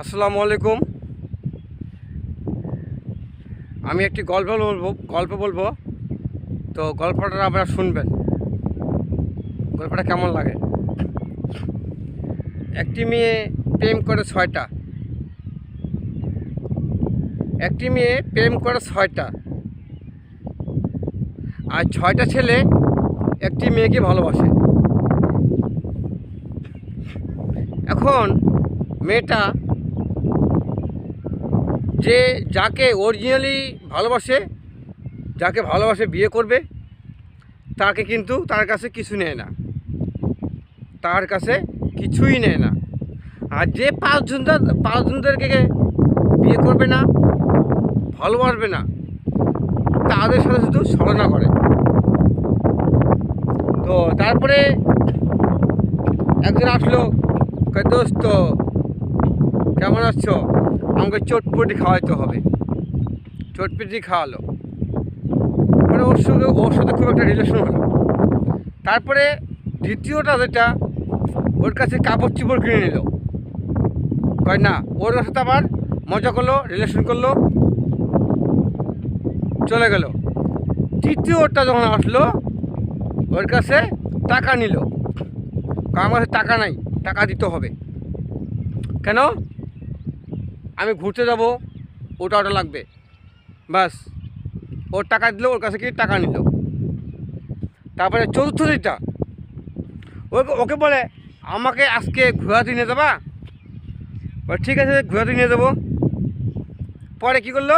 আসসালামু আলাইকুম। আমি একটি গল্প বলব গল্প বলব। তো গল্পটা আপনারা শুনবেন। গল্পটা কেমন লাগে? একটি মেয়ে প্রেম করে ছয়টা। একটি মেয়ে প্রেম করে ছয়টা। আর ছয়টা ছেলে একটি মেয়েকে ভালোবাসে। এখন মেয়েটা যে যাকে অরিজিনালি ভালোবাসে, যাকে ভালোবাসে বিয়ে করবে, তাকে কিন্তু তার কাছে কিছু নেয় না। তার কাছে কিছুই নেয় না। আর যে পাঁচজন পাঁচজনদেরকে বিয়ে করবে না, ভালোবাসবে না, তাদের সাথে শুধু ছলনা করে। তো তারপরে একজন আসলো দোস্ত, কেমন আছো? আমাকে চটপটি খাওয়াইতে হবে। চটপটি খাওয়ালো। মানে ওর সঙ্গে, ওর সাথে খুব একটা রিলেশন হলো তারপরে দ্বিতীয়টা যেটা, ওর কাছে কাপড় চোপড় কিনে নিল। কয়, না, ওর সাথে আবার মজা করল রিলেশন করল, চলে গেল। তৃতীয়টা যখন আসলো, ওর কাছে টাকা নিল। আমার কাছে টাকা নাই, টাকা দিতে হবে। কেন? আমি ঘুরতে যাব, ওটা ওটা লাগবে। বাস ওর টাকা দিল, ওর কাছে কি টাকা নিল। তারপরে চতুর্থ যেটা ওকে ওকে বলে, আমাকে আজকে ঘোরাতে নিয়ে যাবা? ঠিক আছে, ঘোরাতে নিয়ে যাব। পরে কী করল?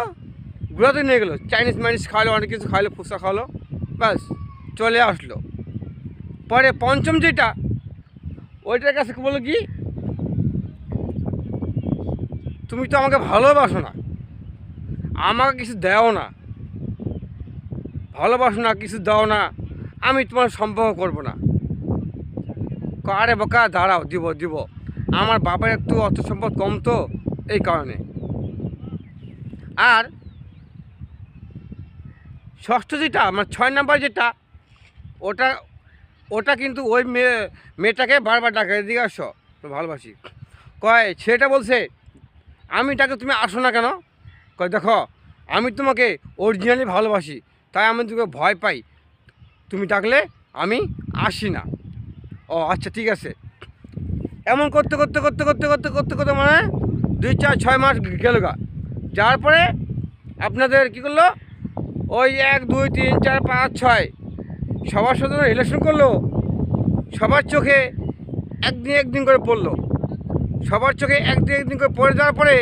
ঘোরাতে নিয়ে গেলো। চাইনিজ মাইনিজ খাওয়ালো, অনেক কিছু খাওয়ালো, ফুচকা খাওয়ালো, ব্যাস, চলে আসলো। পরে পঞ্চম যেটা, ওইটার কাছে বলল কি? তুমি তো আমাকে ভালোবাসো না। আমাকে কিছু দাও না। ভালোবাসো না, কিছু দাও না। আমি তোমার সম্পর্ক করব না। আরে বোকা দাঁড়াও, দিব দিব। আমার বাবার একটু অর্থ সম্পদ কম তো, এই কারণে। আর ষষ্ঠ যেটা আমার ছয় নাম্বার যেটা, ওটা ওটা কিন্তু ওই মেয়ে, মেয়েটাকে বারবার ডাকে এদিকে আসো ভালোবাসি। কয়, ছেলেটা বলছে আমি তাকে তুমি আসো না কেন? কয়, দেখো, আমি তোমাকে অরিজিনালি ভালোবাসি, তাই আমি তোকে ভয় পাই। তুমি ডাকলে আমি আসি না। ও আচ্ছা ঠিক আছে। এমন করতে করতে করতে করতে করতে করতে করতে মানে দুই, চার, ছয় মাস গেল গা। যাওয়ার পরে আপনাদের কী করল? ওই এক, দুই, তিন, চার, পাঁচ, ছয় সবার সাথে রিলেশন করল, সবার চোখে একদিন একদিন করে পড়ল। সবার চোখে একদিন একদিন করে পড়ে যাওয়ার পরে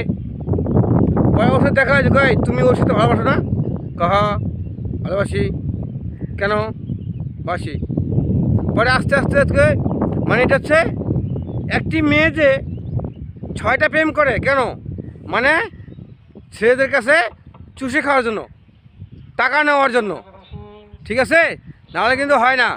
পরে সাথে দেখা হয়েছে, কই, তুমি ওর সাথে ভালোবাসো না? কাহা, ভালোবাসি। কেন? বাসি পরে আস্তে আস্তে আজকে মানে এটা হচ্ছে একটি মেয়ে যে ছয়টা প্রেম করে, কেন? মানে ছেলেদের কাছে চুষে খাওয়ার জন্য, টাকা নেওয়ার জন্য। ঠিক আছে? নাহলে কিন্তু হয় না।